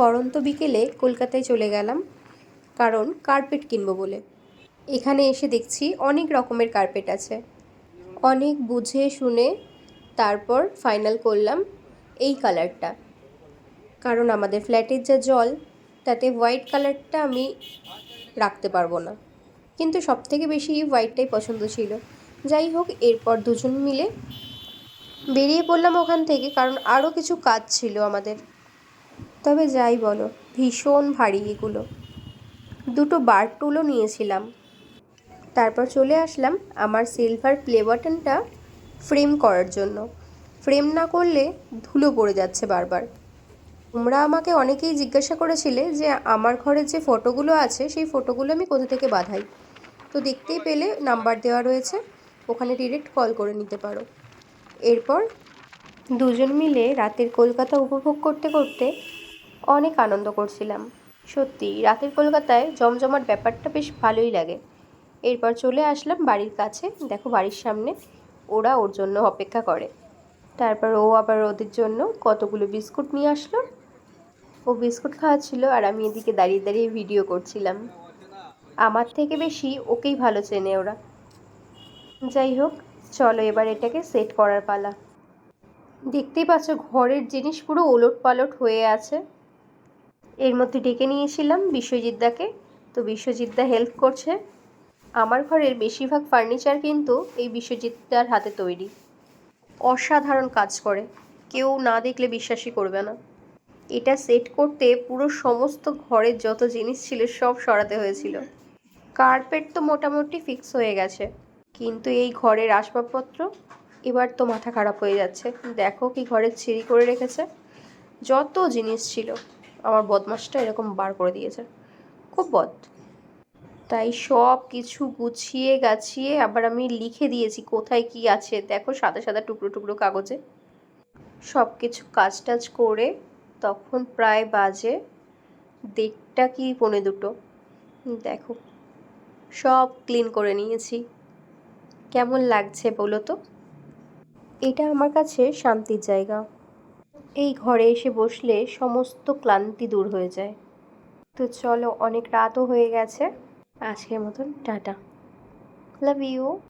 পরন্ত বিকেলে কলকাতায় চলে গেলাম, কারণ কার্পেট কিনবো বলে। এখানে এসে দেখছি অনেক রকমের কার্পেট আছে। অনেক বুঝে শুনে তারপর ফাইনাল করলাম এই কালারটা। কারণ আমাদের ফ্ল্যাটের যা জল, তাতে হোয়াইট কালারটা আমি রাখতে পারব না। কিন্তু সব থেকে বেশি হোয়াইটটাই পছন্দ ছিল। যাই হোক, এরপর দুজন মিলে বেরিয়ে পড়লাম ওখান থেকে, কারণ আরও কিছু কাজ ছিল আমাদের। তবে যাই বলো, ভীষণ ভারী এগুলো। দুটো বার টুলও নিয়েছিলাম। তারপর চলে আসলাম আমার সিলভার প্লে বাটনটা ফ্রেম করার জন্য। ফ্রেম না করলে ধুলো পড়ে যাচ্ছে বারবার। তোমরা আমাকে অনেকেই জিজ্ঞাসা করেছিলে যে আমার ঘরের যে ফটোগুলো আছে, সেই ফটোগুলো আমি কোথা থেকে বাঁধাই। তো দেখতেই পেলে নাম্বার দেওয়া রয়েছে, ওখানে ডিরেক্ট কল করে নিতে পারো। এরপর দুজন মিলে রাতের কলকাতা উপভোগ করতে করতে অনেক আনন্দ করছিলাম। সত্যি, রাতের কলকাতায় জমজমাট ব্যাপারটা বেশ ভালোই লাগে। এরপর চলে আসলাম বাড়ির কাছে। দেখো বাড়ির সামনে, ওরা ওর জন্য অপেক্ষা করে। তারপর ও আবার ওদের জন্য কতগুলো বিস্কুট নিয়ে আসলো। ও বিস্কুট খাওয়াচ্ছিল আর আমি এদিকে দাঁড়িয়ে দাঁড়িয়ে ভিডিও করছিলাম। আমার থেকে বেশি ওকেই ভালো চেনে ওরা। যাই হোক, চলো এবার এটাকে সেট করার পালা। দেখতেই পাচ্ছ ঘরের জিনিস পুরো ওলট পালট হয়ে আছে। এর মধ্যে ডেকে নিয়েছিলাম বিশ্বজিৎদাকে তো বিশ্বজিৎদা হেল্প করছে। আমার ঘরের বেশিরভাগ ফার্নিচার কিন্তু এই বিশ্বজিৎদার হাতে তৈরি। অসাধারণ কাজ করে। কেউ না দেখলে বিশ্বাসই করবে না। এটা সেট করতে পুরো সমস্ত ঘরের যত জিনিস ছিল সব সরাতে হয়েছিল। কার্পেট তো মোটামুটি ফিক্স হয়ে গেছে। কিন্তু এই ঘরের আসবাবপত্র এবার তো মাথা খারাপ হয়ে যাচ্ছে। দেখো কি ঘরের ছিঁড়ি করে রেখেছে। যত জিনিস ছিল। আমার বদমাসটা এরকম বার করে দিয়েছে। খুব বদ। তাই সব কিছু গুছিয়ে গাছিয়ে আবার আমি লিখে দিয়েছি কোথায় কি আছে। দেখো সাদা সাদা টুকরো টুকরো কাগজে। সব কিছু কাজ টাজ করে তখন প্রায় বাজে দেড়টা কি পনে দুটো। দেখো সব ক্লিন করে নিয়েছি। কেমন লাগছে বলো তো? এটা আমার কাছে শান্তির জায়গা। এই ঘরে এসে বসলে সমস্ত ক্লান্তি দূর হয়ে যায়। তো চলো, অনেক রাতও হয়ে গেছে। আজকের মতন টাটা। Love you